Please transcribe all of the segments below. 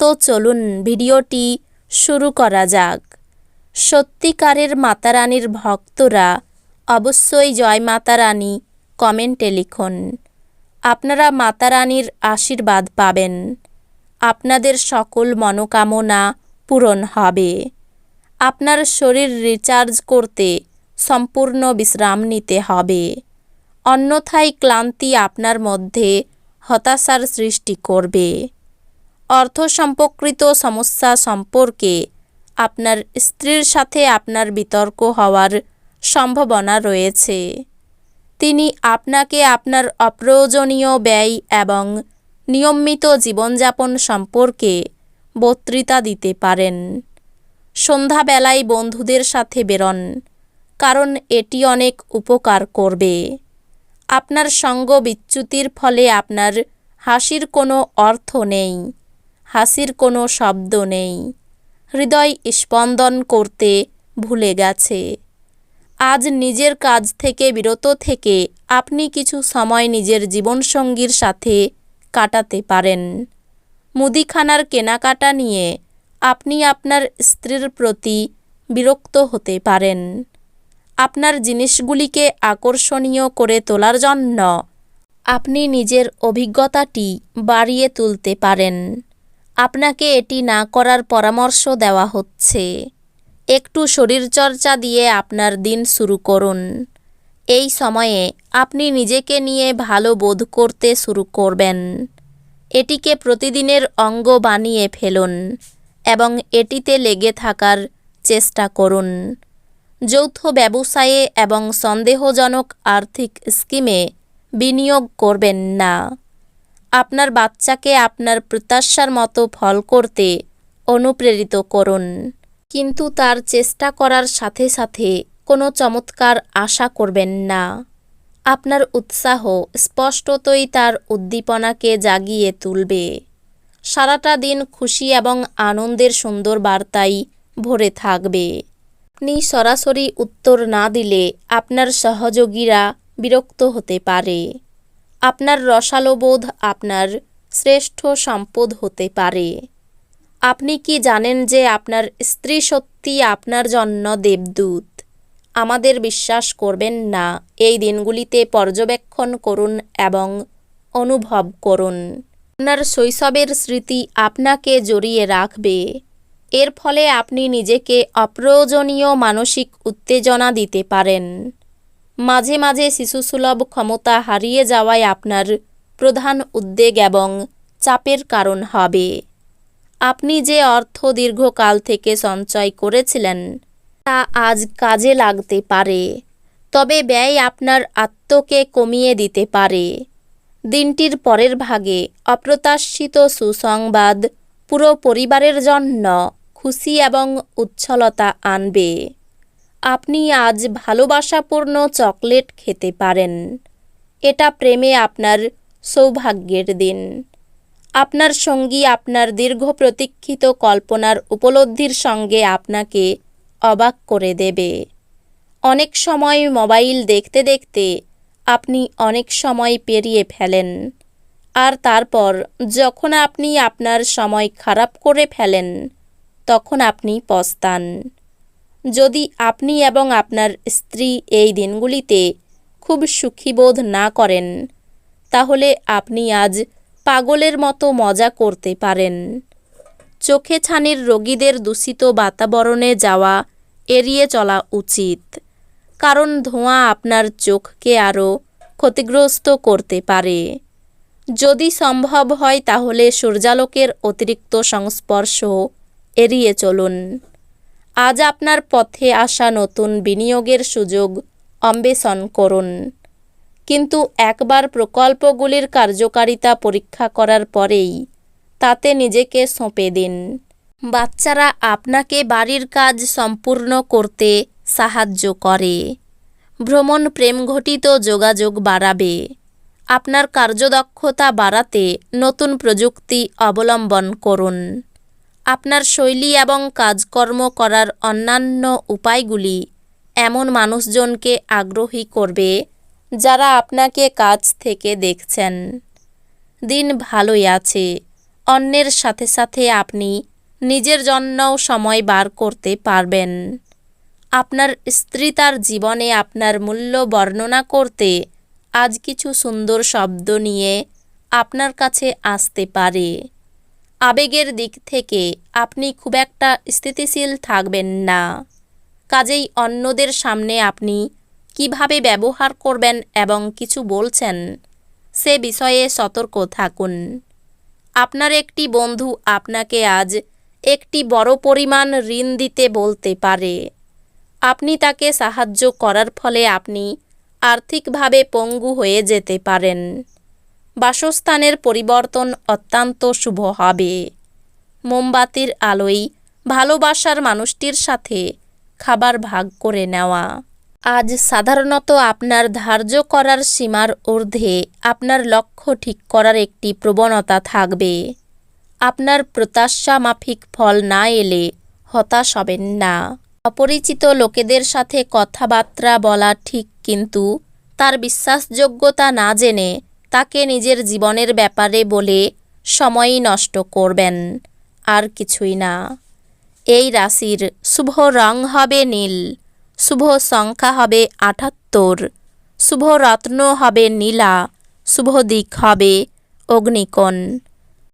তো চলুন ভিডিওটি শুরু করা যাক। সত্যিকারের মাতারানীর ভক্তরা অবশ্যই জয় মাতারানী কমেন্টে লিখুন। আপনারা মাতারানীর আশীর্বাদ পাবেন। আপনাদের সকল মনোকামনা পূরণ হবে। আপনার শরীর রিচার্জ করতে সম্পূর্ণ বিশ্রাম নিতে হবে। অন্যথায় ক্লান্তি আপনার মধ্যে হতাশার সৃষ্টি করবে। অর্থ সম্পর্কিত সমস্যা সম্পর্কে আপনার স্ত্রীর সাথে আপনার বিতর্ক হওয়ার সম্ভাবনা রয়েছে। তিনি আপনাকে আপনার অপ্রয়োজনীয় ব্যয় এবং নিয়মিত জীবনযাপন সম্পর্কে বক্তৃতা দিতে পারেন। সন্ধ্যাবেলায় বন্ধুদের সাথে বেরন, কারণ এটি অনেক উপকার করবে। আপনার সঙ্গ বিচ্যুতির ফলে আপনার হাসির কোনো অর্থ নেই। হাসির কোনো শব্দ নেই। হৃদয় স্পন্দন করতে ভুলে গেছে। আজ নিজের কাজ থেকে বিরত থেকে আপনি কিছু সময় নিজের জীবনসঙ্গীর সাথে কাটাতে পারেন। মুদিখানার কেনাকাটা নিয়ে আপনি আপনার স্ত্রীর প্রতি বিরক্ত হতে পারেন। আপনার জিনিসগুলিকে আকর্ষণীয় করে তোলার জন্য আপনি নিজের অভিজ্ঞতাটি বাড়িয়ে তুলতে পারেন। আপনাকে এটি না করার পরামর্শ দেওয়া হচ্ছে। একটু শরীরচর্চা দিয়ে আপনার দিন শুরু করুন। এই সময়ে আপনি নিজেকে নিয়ে ভালো বোধ করতে শুরু করবেন। এটিকে প্রতিদিনের অঙ্গ বানিয়ে ফেলুন এবং এটিতে লেগে থাকার চেষ্টা করুন। যৌথ ব্যবসায়ে এবং সন্দেহজনক আর্থিক স্কিমে বিনিয়োগ করবেন না। আপনার বাচ্চাকে আপনার প্রত্যাশার মতো ফল করতে অনুপ্রেরিত করুন। কিন্তু তার চেষ্টা করার সাথে সাথে কোনো চমৎকার আশা করবেন না। আপনার উৎসাহ স্পষ্টতই তার উদ্দীপনাকে জাগিয়ে তুলবে। সারাটা দিন খুশি এবং আনন্দের সুন্দর বার্তাই ভরে থাকবে। আপনি সরাসরি উত্তর না দিলে আপনার সহযোগীরা বিরক্ত হতে পারে। আপনার রসালোবোধ আপনার শ্রেষ্ঠ সম্পদ হতে পারে। আপনি কি জানেন যে আপনার স্ত্রী সত্যি আপনার জন্য দেবদূত? আমাদের বিশ্বাস করবেন না, এই দিনগুলিতে পর্যবেক্ষণ করুন এবং অনুভব করুন। আপনার শৈশবের স্মৃতি আপনাকে জড়িয়ে রাখবে। এর ফলে আপনি নিজেকে অপ্রয়োজনীয় মানসিক উত্তেজনা দিতে পারেন। মাঝে মাঝে শিশুসুলভ ক্ষমতা হারিয়ে যাওয়ায় আপনার প্রধান উদ্বেগ এবং চাপের কারণ হবে। আপনি যে অর্থ দীর্ঘকাল থেকে সঞ্চয় করেছিলেন, তা আজ কাজে লাগতে পারে, তবে ব্যয় আপনার আত্মকে কমিয়ে দিতে পারে। দিনটির পরের ভাগে অপ্রত্যাশিত সুসংবাদ পুরো পরিবারের জন্য খুশি এবং উচ্ছলতা আনবে। আপনি আজ ভালোবাসাপূর্ণ চকলেট খেতে পারেন। এটা প্রেমে আপনার সৌভাগ্যের দিন। আপনার সঙ্গী আপনার দীর্ঘ প্রতীক্ষিত কল্পনার উপলব্ধির সঙ্গে আপনাকে অবাক করে দেবে। অনেক সময় মোবাইল দেখতে দেখতে আপনি অনেক সময় পেরিয়ে ফেলেন। আর তারপর যখন আপনি আপনার সময় খারাপ করে ফেলেন, তখন আপনি পস্তান। যদি আপনি এবং আপনার স্ত্রী এই দিনগুলিতে খুব সুখীবোধ না করেন, তাহলে আপনি আজ পাগলের মতো মজা করতে পারেন। চোখে ছানির রোগীদের দূষিত বাতাবরণে যাওয়া এড়িয়ে চলা উচিত, কারণ ধোঁয়া আপনার চোখকে আরও ক্ষতিগ্রস্ত করতে পারে। যদি সম্ভব হয় তাহলে সূর্যালোকের অতিরিক্ত সংস্পর্শ এড়িয়ে চলুন। আজ আপনার পথে আসা নতুন বিনিয়োগের সুযোগ অন্বেষণ করুন। কিন্তু একবার প্রকল্পগুলির কার্যকারিতা পরীক্ষা করার পরেই তাতে নিজেকে সঁপে দিন। বাচ্চারা আপনাকে বাড়ির কাজ সম্পূর্ণ করতে সাহায্য করে। ভ্রমণ প্রেমঘটিত যোগাযোগ বাড়াবে। আপনার কার্যদক্ষতা বাড়াতে নতুন প্রযুক্তি অবলম্বন করুন। আপনার শৈলী এবং কাজকর্ম করার অন্যান্য উপায়গুলি এমন মানুষজনকে আগ্রহী করবে যারা আপনাকে কাজ থেকে দেখছেন। দিন ভালোই আছে। অন্যের সাথে সাথে আপনি নিজের জন্যও সময় বার করতে পারবেন। আপনার স্ত্রী তার জীবনে আপনার মূল্য বর্ণনা করতে আজ কিছু সুন্দর শব্দ নিয়ে আপনার কাছে আসতে পারে। আবেগের দিক থেকে আপনি খুব একটা স্থিতিশীল থাকবেন না। কাজেই অন্যদের সামনে আপনি কীভাবে ব্যবহার করবেন এবং কিছু বলছেন, সে বিষয়ে সতর্ক থাকুন। আপনার একটি বন্ধু আপনাকে আজ একটি বড় পরিমাণ ঋণ দিতে বলতে পারে। আপনি তাকে সাহায্য করার ফলে আপনি আর্থিকভাবে পঙ্গু হয়ে যেতে পারেন। বাসস্থানের পরিবর্তন অত্যন্ত শুভ হবে। মোমবাতির আলোয় ভালোবাসার মানুষটির সাথে খাবার ভাগ করে নেওয়া। আজ সাধারণত আপনার ধার্য করার সীমার ঊর্ধ্বে আপনার লক্ষ্য ঠিক করার একটি প্রবণতা থাকবে। আপনার প্রত্যাশা মাফিক ফল না এলে হতাশ হবেন না। অপরিচিত লোকেদের সাথে কথাবার্তা বলা ঠিক কিন্তু তার বিশ্বাসযোগ্যতা না জেনে তাকে নিজের জীবনের ব্যাপারে বলে সময় নষ্ট করবেন, আর কিছুই না। এই রাশির শুভ রং হবে নীল, শুভ সংখ্যা হবে আটাত্তর, শুভ রত্ন হবে নীলা, শুভ দিক হবে অগ্নিকোণ।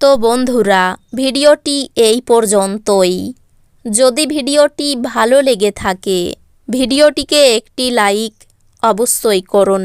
তো বন্ধুরা, ভিডিওটি এই পর্যন্তই। যদি ভিডিওটি ভালো লেগে থাকে, ভিডিওটিকে একটি লাইক অবশ্যই করুন।